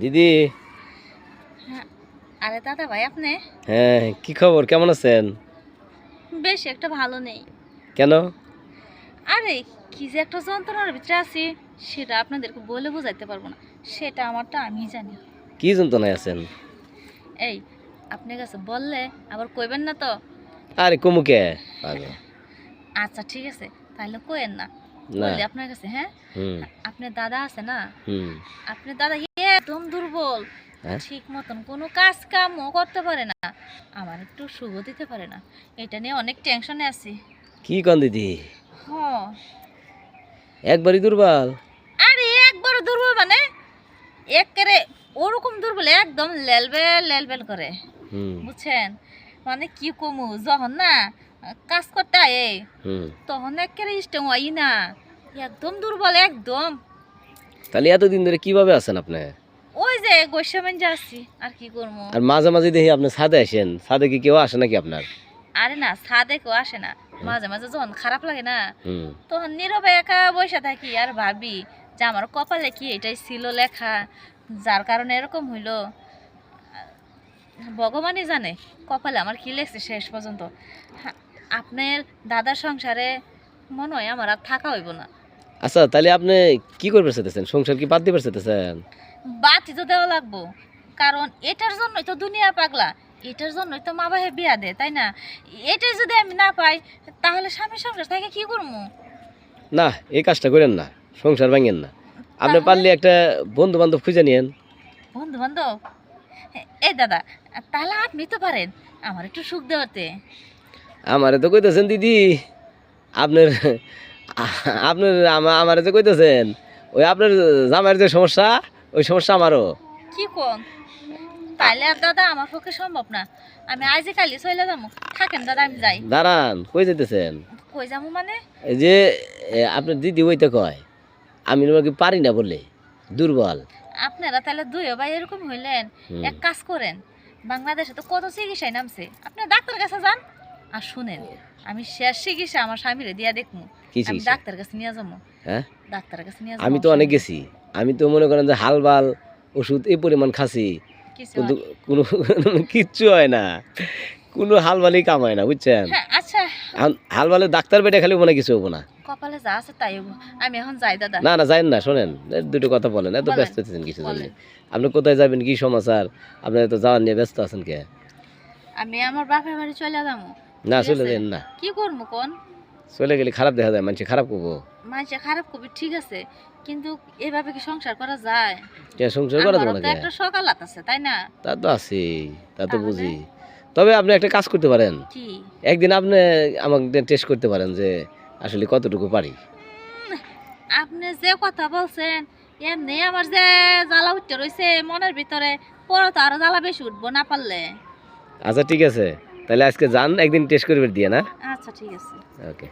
দিদি। আরে দাদা ভাই আপনি? হ্যাঁ কি খবর? কেমন আছেন? বেশ একটা ভালো নেই। কেন? আরে কি যে একটা যন্ত্রণার ভিতরে আছি সেটা আপনাদেরকে বলে বোঝাইতে পারব না। সেটা আমারটা আমি জানি। কি যন্ত্রণায় আছেন? এই আপনার কাছে বললে আবার কইবেন না তো? আরে কুমুকে। আচ্ছা ঠিক আছে তাহলে কইেন না। আপনার কাছে হ্যাঁ? আপনার দাদা আছে না? আপনার দাদা একদম দুর্বল। হ্যাঁ? ঠিক মতন। কোনো কাজ কামও করতে পারে না। আমার একটু শুভ দিতে পারে না। এটা নিয়ে অনেক টেনশনে আছি। কি কন দিদি? হ একবারই দুর্বল? আরে একবার দুর্বল মানে? একেরে ওরকম দুর্বল একদম লেলবেল লেলবেল করে। বুঝছেন? মানে কি কমু যখন না কাজ করতে আয়ে হুম। তখন একেবারে স্ট্রং হয় না। একদম দুর্বল একদম। তাহলে এতদিন ধরে কীভাবে আছেন আপনি? গৈসামেন যাচ্ছি আর কি করব? আর মাঝে মাঝে দেখি আপনি ছাদে আসেন। ছাদে কি কেউ আসে নাকি আপনার? আরে না ছাদে কেউ আসে না। মাঝে মাঝে যখন খারাপ লাগে না তখন নীরবে একা বসে থাকি। আর ভাবি যে আমার কপালে কি এটাই ছিল লেখা যার কারণে এরকম হইল। ভগবানই জানে কপালে আমার কি লেখছে শেষ পর্যন্ত। আপনার দাদার সংসারে মনে হয় আমার আর থাকা হইব না। আচ্ছা তাহলে আপনি কি করবে চাইতেছেন? সংসার কি বাদ দিবে চাইতেছেন? বাতি তো দেওয়া লাগবো। কারণ এটার জন্যই তো দুনিয়া পাগলা। এটার জন্যই তো মা বাহে বিয়া দেয় তাই না? এটাই যদি আমি না পাই তাহলে স্বামীর সংসার তাকে কি করব? না এই কাজটা করেন না সংসার ভাঙেন না। আপনি পারলে একটা বন্ধু বান্ধব খুঁজে নিয়েন। বন্ধু বান্ধব এই দাদা তাহলে আপনি তো পারেন আমার একটু সুখ দেওয়াতে। আমারে তো কইতেছেন দিদি আপনার আপনার আমা- আমারে তো কইতেছেন ওই আপনার জামাইয়ের যে সমস্যা ওই সমস্যা আমারও। কি কোন? তাইলে আর দাদা আমার পক্ষে সম্ভব না। আমি আজই কালি চলে যাব থাকেন দাদা আমি যাই। দাঁড়ান কই যেতেছেন কই যাব মানে? এই যে এ, আপনার দিদি ওইটা কয় আমি নাকি পারি না বলে দুর্বল। আপনারা তাহলে দুই ভাই এরকম হইলেন। হুম। এক কাজ করেন বাংলাদেশে তো কত চিকিৎসায় নামছে। আপনি ডাক্তার কাছে যান আর শুনেন। আমি শেষ চিকিৎসা আমার স্বামীরে দিয়া দেখব কি আমি চিকিৎসা? ডাক্তার কাছে নিয়ে যাব হ্যাঁ? আমি তো অনেক গেছি। আমি তো মনে করেন যে হালবাল ওষুধ এই পরিমাণ খাসি কিন্তু কোনো কিচ্ছু হয় না। কোনো হালবালই কাম হয় না বুঝছেন? হ্যাঁ আচ্ছা। হালবালে ডাক্তার বেটে খালি মনে কিছু হব না। কপালে যা আছে তাই আমি এখন যাই দাদা। না না যাইন না শোনেন। দুটো কথা বলেন। এত ব্যস্ত আছেন কিছু জন্য। আপনি কোথায় যাবেন কি সমাচার আপনি তো যাওয়ার নিয়ে ব্যস্ত আছেন কে? আমি আমার বাপের বাড়ি চলে যাব। না চলে। যান না। কি করব কোন? চলে গেলে খারাপ দেখা যায় মানুষ খারাপ করব। মানুষে খারাপ করবি ঠিক আছে কিন্তু এভাবে কি সংসার করা যায়? কে সংসার করা আমারও তো একটা সকাল আছে তাই না? তা তো আছে তা তো বুঝি। তবে আপনি একটা কাজ করতে পারেন। কি? একদিন আপনি আমাকে টেস্ট করতে পারেন যে আসলে কতটুকু পারি। আপনি যে কথা বলছেন এমনি আমার যে জ্বালা উঠতে রয়েছে মনের ভিতরে পরে তো আরও জ্বালা বেশি উঠবো না পারলে। আচ্ছা ঠিক আছে। তাহলে আজকে যান একদিন টেস্ট করবে দিয়ে না? আচ্ছা ঠিক আছে। ওকে